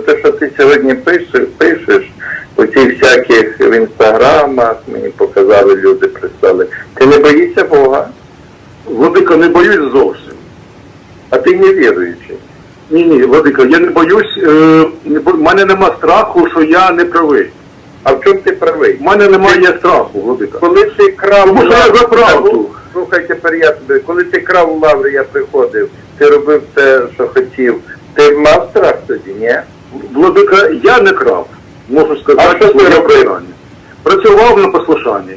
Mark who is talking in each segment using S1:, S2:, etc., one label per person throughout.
S1: Те, що ти сьогодні пишеш, пишеш у цих всяких в інстаграмах, мені показали, люди прислали. Ти не боїшся Бога,
S2: Владика, не боюсь зовсім.
S1: а ти не віруючий.
S2: Ні, ні, Владика, я не боюсь, е, не бо- в мене нема страху, що я не правий.
S1: А в чому ти правий?
S2: У мене немає страху, Владика.
S1: Коли ти крав
S2: Тому що я
S1: лаври-
S2: за правду.
S1: Слухай, тепер я тобі, коли ти крав у лаври, я приходив, ти робив те, що хотів. Ти мав страх тоді, ні?
S2: Владика, я не крав, можу
S1: А
S2: сказати,
S1: що
S2: своє
S1: робив?
S2: Працював на послушанні.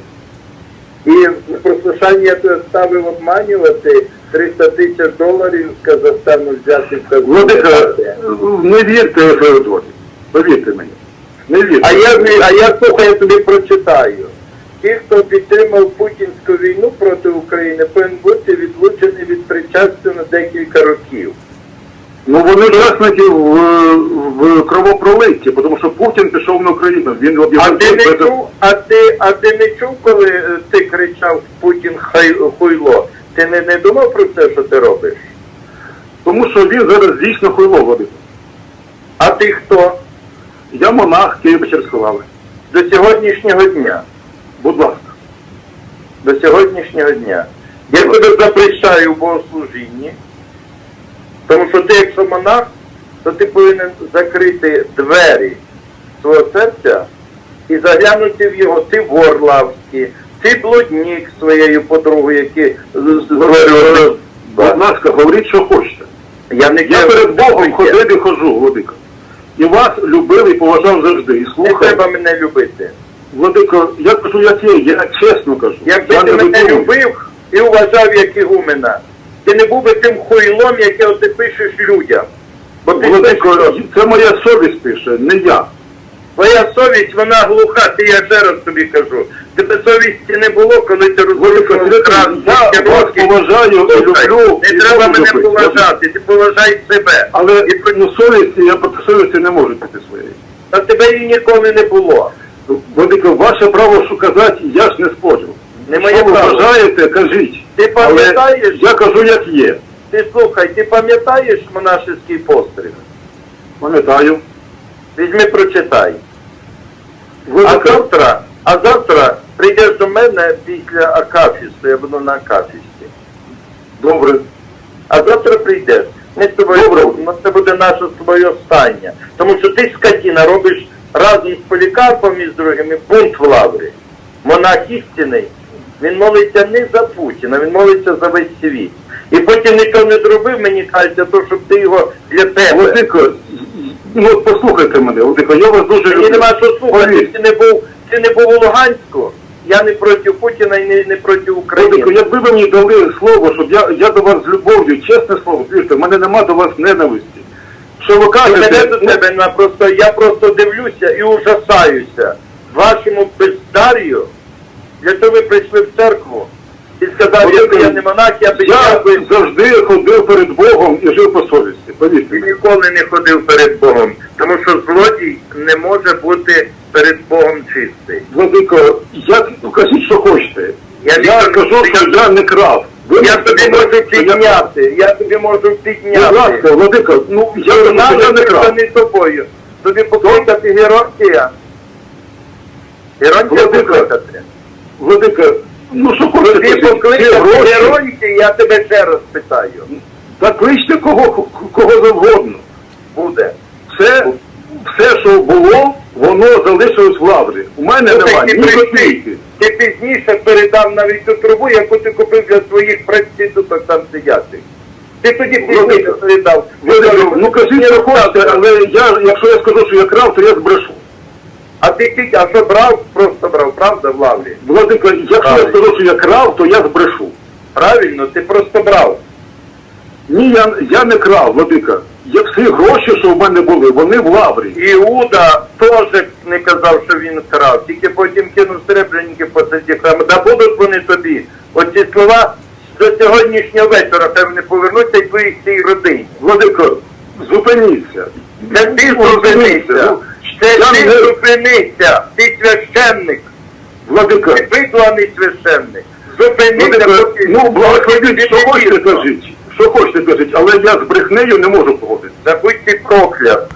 S1: І послушанні я тебе ставив обманювати 300 тисяч доларів з Казахстану взяти в Казахстан.
S2: Владика, не вірте Феодорі. Повірте мені. Не вірте.
S1: А я, а я слухай, я тобі прочитаю. Ті, хто підтримав путінську війну проти України, повинен бути відлучений від причастя на декілька років.
S2: Ну вони учасники в, в кровопролитті, тому що Путін пішов на Україну. Він
S1: А
S2: об'явив
S1: ти не
S2: без-
S1: чув, а ти, а ти не чув, коли е, ти кричав Путін хай хуйло? Ти не, не думав про це, що ти робиш?
S2: Тому що він зараз дійсно хуйло Владика.
S1: А ти хто?
S2: Я монах Києво-Печерської лави.
S1: До сьогоднішнього дня.
S2: Будь ласка.
S1: До сьогоднішнього дня. Я тебе запрещаю в богослужінні, тому що ти, якщо монах, то ти повинен закрити двері свого серця і заглянути в його. Ти вор лавський, ти блудник своєю подругою, які говорю.
S2: Будь ласка, говоріть, що хочете.
S1: Я не
S2: Я перед Богом ходив і хожу, Владика. І вас любив і поважав завжди. І
S1: Не треба мене любити.
S2: Владико, я кажу, як є, я чесно кажу.
S1: Якби
S2: я
S1: ти мене любив і вважав як ігумена, ти не був би тим хуйлом, яке ти пишеш людям. Бо ти
S2: Владико,
S1: пишеш,
S2: це моя совість пише, не я.
S1: Твоя совість, вона глуха, ти я ще раз тобі кажу. Тебе совісті не було, коли ти
S2: Владико,
S1: розумів
S2: я вас поважаю люблю.
S1: Не
S2: і
S1: треба мене
S2: любити.
S1: поважати, ти поважай себе.
S2: Але
S1: І про-
S2: ну, совісті, я проти совісті не можу піти своєї.
S1: Та тебе її ніколи не було.
S2: Владико, ваше право що казати, я ж не спорю.
S1: Не моє
S2: Що ви
S1: право.
S2: вважаєте, кажіть.
S1: Ти пам'ятаєш?
S2: Я кажу, як є.
S1: Ти слухай, ти пам'ятаєш монашеський постріл?
S2: Пам'ятаю.
S1: Візьми, прочитай. А завтра, а завтра прийдеш до мене після Акафісту, я буду на Акафісті.
S2: добре.
S1: А завтра прийдеш. Ми з тобою
S2: Добре.
S1: ну, це буде наше з тобою остання. Тому що ти скотіна робиш разом з Полікарпом і з другими бунт в лаврі. Монах істинний, він молиться не за Путіна, він молиться за весь світ. І потім нічого не зробив, мені кажеться, то щоб ти його для тебе.
S2: Владико, ну послухайте мене, Владико, я вас дуже люблю.
S1: нема що слухати, ти не був, ти не був у Луганську. Я не проти Путіна і не, не проти
S2: Владико,
S1: України.
S2: якби ви мені дали слово, щоб я, я до вас з любов'ю, чесне слово, вірте, в мене нема до вас ненависті. Що ви
S1: І мене
S2: кажете,
S1: до
S2: ну,
S1: тебе на просто, я просто дивлюся і ужасаюся вашому бездарію. Того ви прийшли в церкву і сказав,
S2: Владико,
S1: якби я не монах, я би
S2: я
S1: я
S2: завжди ходив перед Богом і жив по совісті, повірте.
S1: і ніколи не ходив перед Богом. Тому що злодій не може бути перед Богом чистий.
S2: Владико, я, ну, кажіть, що хочете.
S1: Я
S2: Я,
S1: не
S2: кажу, що я не крав. Ви
S1: Я тобі можу
S2: що я
S1: підняти, я тобі можу
S2: Будь
S1: підняти.
S2: ласка, Владико, ну я кажу, що я не крав.
S1: не тобою. Тобі покликати Геронтія. Геронтія покликати.
S2: Владико, ну що
S1: покликати
S2: гроші,
S1: Геронтія, я тебе ще раз питаю.
S2: та кличте кого, кого завгодно.
S1: Буде.
S2: Все, все, що було, воно залишилось в лаврі. У мене
S1: Слухай,
S2: немає
S1: ти
S2: ні копійки.
S1: Ти пізніше передав навіть ту трубу, яку ти купив для своїх проституток там сидячих. Ти тоді пізніше передав.
S2: Ну кажіть, що хочете, але я, якщо я скажу, що я крав, то я збрешу.
S1: А ти тільки, а що брав, просто брав, правда, в лаврі?
S2: Владико, якщо я скажу, що я крав, то я збрешу.
S1: Правильно, ти просто брав.
S2: Ні, я, я не крав, Владика. Я всі гроші, що в мене були, вони в лаврі.
S1: Іуда теж не казав, що він крав, тільки потім кинув серебряники посеред храму. Да будуть вони тобі. Оці слова до сьогоднішнього вечора хай вони повернуться і твоїй цій родині.
S2: Владико, зупиніться.
S1: Це ти зупинися. Це ти зупинися. Ти священник.
S2: Владика,
S1: Ти призваний священник. Зупинися, поки-
S2: ну, благословіть, що хочете, кажіть. Що хочете, кажіть, але я з брехнею не можу погодитися.
S1: Ти проклят.